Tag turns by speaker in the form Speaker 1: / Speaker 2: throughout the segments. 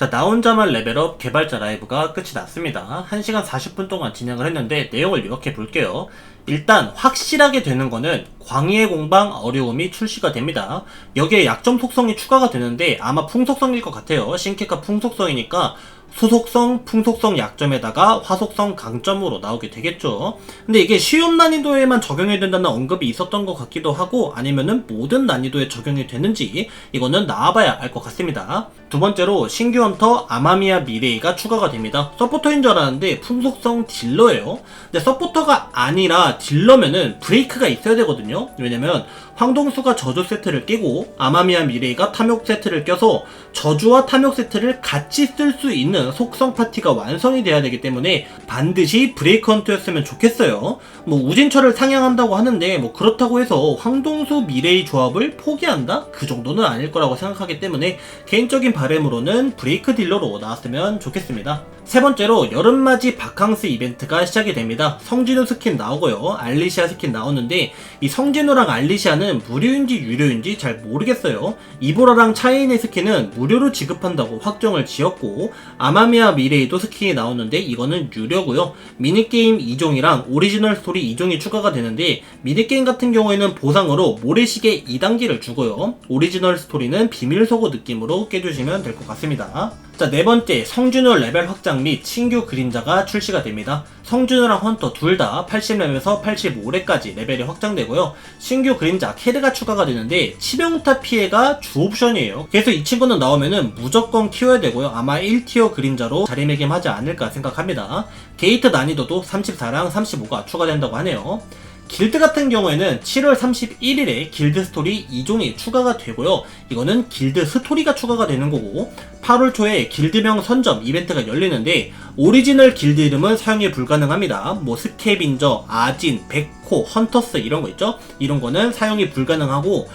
Speaker 1: 자, 나 혼자만 레벨업 개발자 라이브가 끝이 났습니다. 1시간 40분 동안 진행을 했는데 내용을 이렇게 볼게요. 일단 확실하게 되는 거는 광희의 공방 어려움이 출시가 됩니다. 여기에 약점 속성이 추가가 되는데 아마 풍속성일 것 같아요. 신캐가 풍속성이니까 소속성, 풍속성 약점에다가 화속성 강점으로 나오게 되겠죠. 근데 이게 쉬운 난이도에만 적용이 된다는 언급이 있었던 것 같기도 하고 아니면은 모든 난이도에 적용이 되는지 이거는 나와봐야 알 것 같습니다. 두 번째로 신규 헌터 아마미야 미레이가 추가가 됩니다. 서포터인 줄 알았는데 풍속성 딜러예요. 근데 서포터가 아니라 딜러면은 브레이크가 있어야 되거든요. 왜냐면 황동수가 저주 세트를 끼고 아마미야 미레이가 탐욕 세트를 껴서 저주와 탐욕 세트를 같이 쓸 수 있는 속성 파티가 완성이 돼야 되기 때문에 반드시 브레이크 헌트였으면 좋겠어요. 뭐 우진철을 상향한다고 하는데 뭐 그렇다고 해서 황동수 미레이 조합을 포기한다? 그 정도는 아닐 거라고 생각하기 때문에 개인적인 바램으로는 브레이크 딜러로 나왔으면 좋겠습니다. 세 번째로 여름맞이 바캉스 이벤트가 시작이 됩니다. 성진우 스킨 나오고요. 알리시아 스킨 나오는데 이 성진우랑 알리시아는 무료인지 유료인지 잘 모르겠어요. 이보라랑 차이인의 스킨은 무료로 지급한다고 확정을 지었고 아 마미아 미레이도 스킨이 나오는데 이거는 유료고요. 미니게임 2종이랑 오리지널 스토리 2종이 추가가 되는데 미니게임 같은 경우에는 보상으로 모래시계 2단계를 주고요. 오리지널 스토리는 비밀 속어 느낌으로 깨주시면 될 것 같습니다. 자, 네 번째, 성준호 레벨 확장 및 신규 그림자가 출시가 됩니다. 성준호랑 헌터 둘 다 80렙에서 85렙까지 레벨이 확장되고요. 신규 그림자 캐드가 추가가 되는데 치명타 피해가 주 옵션이에요. 그래서 이 친구는 나오면은 무조건 키워야 되고요. 아마 1티어 그림자로 자리매김하지 않을까 생각합니다. 게이트 난이도도 34랑 35가 추가된다고 하네요. 길드 같은 경우에는 7월 31일에 길드 스토리 2종이 추가가 되고요. 이거는 길드 스토리가 추가가 되는 거고 8월 초에 길드명 선점 이벤트가 열리는데 오리지널 길드 이름은 사용이 불가능합니다. 뭐 스케빈저, 아진, 백호, 헌터스 이런 거 있죠? 이런 거는 사용이 불가능하고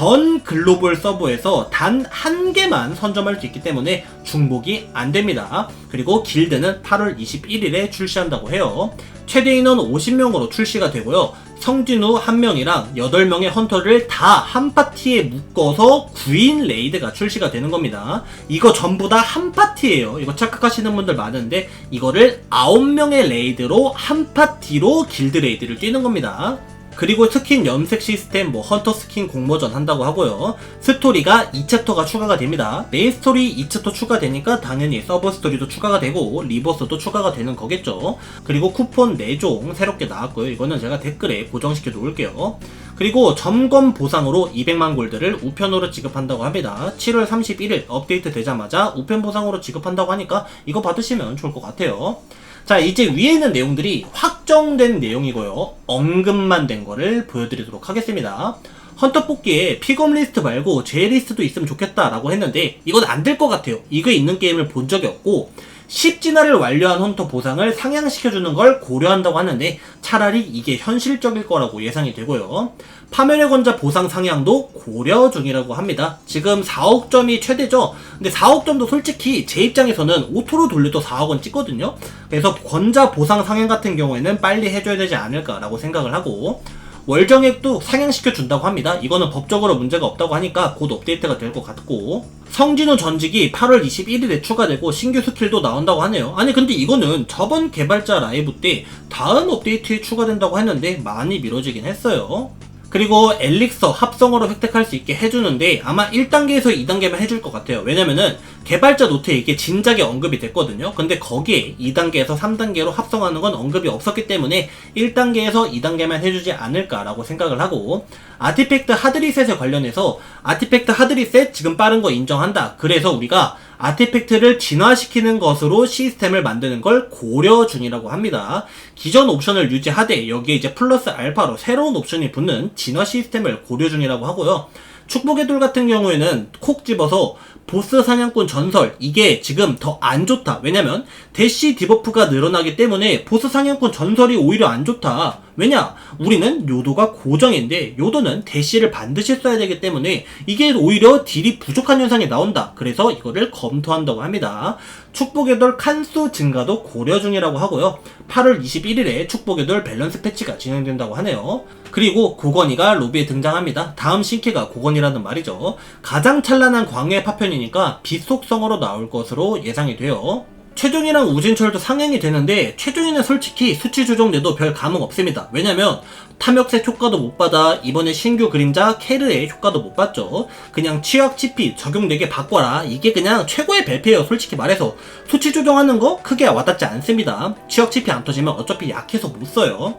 Speaker 1: 전 글로벌 서버에서 단 한 개만 선점할 수 있기 때문에 중복이 안 됩니다. 그리고 길드는 8월 21일에 출시한다고 해요. 최대 인원 50명으로 출시가 되고요. 성진우 한 명이랑 8명의 헌터를 다 한 파티에 묶어서 9인 레이드가 출시가 되는 겁니다. 이거 전부 다 한 파티예요. 이거 착각하시는 분들 많은데 이거를 9명의 레이드로 한 파티로 길드 레이드를 뛰는 겁니다. 그리고 스킨 염색 시스템, 뭐 헌터 스킨 공모전 한다고 하고요. 스토리가 2챕터가 추가가 됩니다. 메인 스토리 2챕터 추가되니까 당연히 서브 스토리도 추가가 되고 리버스도 추가가 되는 거겠죠. 그리고 쿠폰 4종 새롭게 나왔고요. 이거는 제가 댓글에 고정시켜 놓을게요. 그리고 점검 보상으로 200만 골드를 우편으로 지급한다고 합니다. 7월 31일 업데이트 되자마자 우편 보상으로 지급한다고 하니까 이거 받으시면 좋을 것 같아요. 자, 이제 위에 있는 내용들이 확정된 내용이고요. 언급만 된 거를 보여드리도록 하겠습니다. 헌터 뽑기에 픽업 리스트 말고 제 리스트도 있으면 좋겠다라고 했는데 이건 안 될 것 같아요. 이거 있는 게임을 본 적이 없고 10진화를 완료한 헌터 보상을 상향시켜주는 걸 고려한다고 하는데 차라리 이게 현실적일 거라고 예상이 되고요. 파멸의 권자 보상 상향도 고려 중이라고 합니다. 지금 4억 점이 최대죠. 근데 4억 점도 솔직히 제 입장에서는 오토로 돌려도 4억 원 찍거든요. 그래서 권자 보상 상향 같은 경우에는 빨리 해줘야 되지 않을까라고 생각을 하고 월정액도 상향시켜 준다고 합니다. 이거는 법적으로 문제가 없다고 하니까 곧 업데이트가 될 것 같고 성진호 전직이 8월 21일에 추가되고 신규 스킬도 나온다고 하네요. 아니 근데 이거는 저번 개발자 라이브 때 다음 업데이트에 추가된다고 했는데 많이 미뤄지긴 했어요. 그리고 엘릭서 합성어로 획득할 수 있게 해주는데 아마 1단계에서 2단계만 해줄 것 같아요. 왜냐면은 개발자 노트에 이게 진작에 언급이 됐거든요. 근데 거기에 2단계에서 3단계로 합성하는 건 언급이 없었기 때문에 1단계에서 2단계만 해주지 않을까라고 생각을 하고 아티팩트 하드리셋에 관련해서 아티팩트 하드리셋 지금 빠른 거 인정한다. 그래서 우리가 아티팩트를 진화시키는 것으로 시스템을 만드는 걸 고려 중이라고 합니다. 기존 옵션을 유지하되 여기에 이제 플러스 알파로 새로운 옵션이 붙는 진화 시스템을 고려 중이라고 하고요. 축복의 돌 같은 경우에는 콕 집어서 보스 사냥꾼 전설 이게 지금 더 안 좋다. 왜냐면 대시 디버프가 늘어나기 때문에 보스 사냥꾼 전설이 오히려 안 좋다. 왜냐? 우리는 요도가 고정인데 요도는 대시를 반드시 써야 되기 때문에 이게 오히려 딜이 부족한 현상이 나온다. 그래서 이거를 검토한다고 합니다. 축복의 돌 칸수 증가도 고려 중이라고 하고요. 8월 21일에 축복의 돌 밸런스 패치가 진행된다고 하네요. 그리고 고건이가 로비에 등장합니다. 다음 신캐가 고건이라는 말이죠. 가장 찬란한 광해 파편이니까 빛 속성으로 나올 것으로 예상이 돼요. 최종이랑 우진철도 상향이 되는데 최종이는 솔직히 수치 조정돼도 별 감흥 없습니다. 왜냐면 탐욕색 효과도 못 받아 이번에 신규 그림자 케르의 효과도 못 받죠. 그냥 취약 치피 적용되게 바꿔라. 이게 그냥 최고의 벨페예요. 솔직히 말해서 수치 조정하는 거 크게 와닿지 않습니다. 취약 치피 안 터지면 어차피 약해서 못 써요.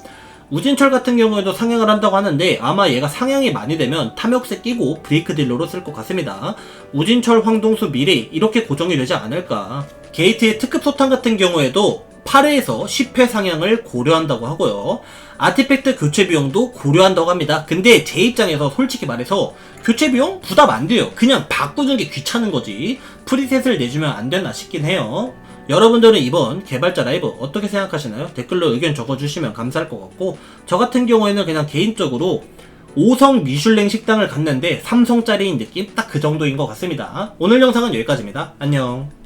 Speaker 1: 우진철 같은 경우에도 상향을 한다고 하는데 아마 얘가 상향이 많이 되면 탐욕색 끼고 브레이크 딜러로 쓸 것 같습니다. 우진철, 황동수, 미래 이렇게 고정이 되지 않을까. 게이트의 특급 소탕 같은 경우에도 8회에서 10회 상향을 고려한다고 하고요. 아티팩트 교체 비용도 고려한다고 합니다. 근데 제 입장에서 솔직히 말해서 교체 비용 부담 안 돼요. 그냥 바꾸는 게 귀찮은 거지. 프리셋을 내주면 안 되나 싶긴 해요. 여러분들은 이번 개발자 라이브 어떻게 생각하시나요? 댓글로 의견 적어주시면 감사할 것 같고 저 같은 경우에는 그냥 개인적으로 5성 미슐랭 식당을 갔는데 3성짜리인 느낌 딱 그 정도인 것 같습니다. 오늘 영상은 여기까지입니다. 안녕.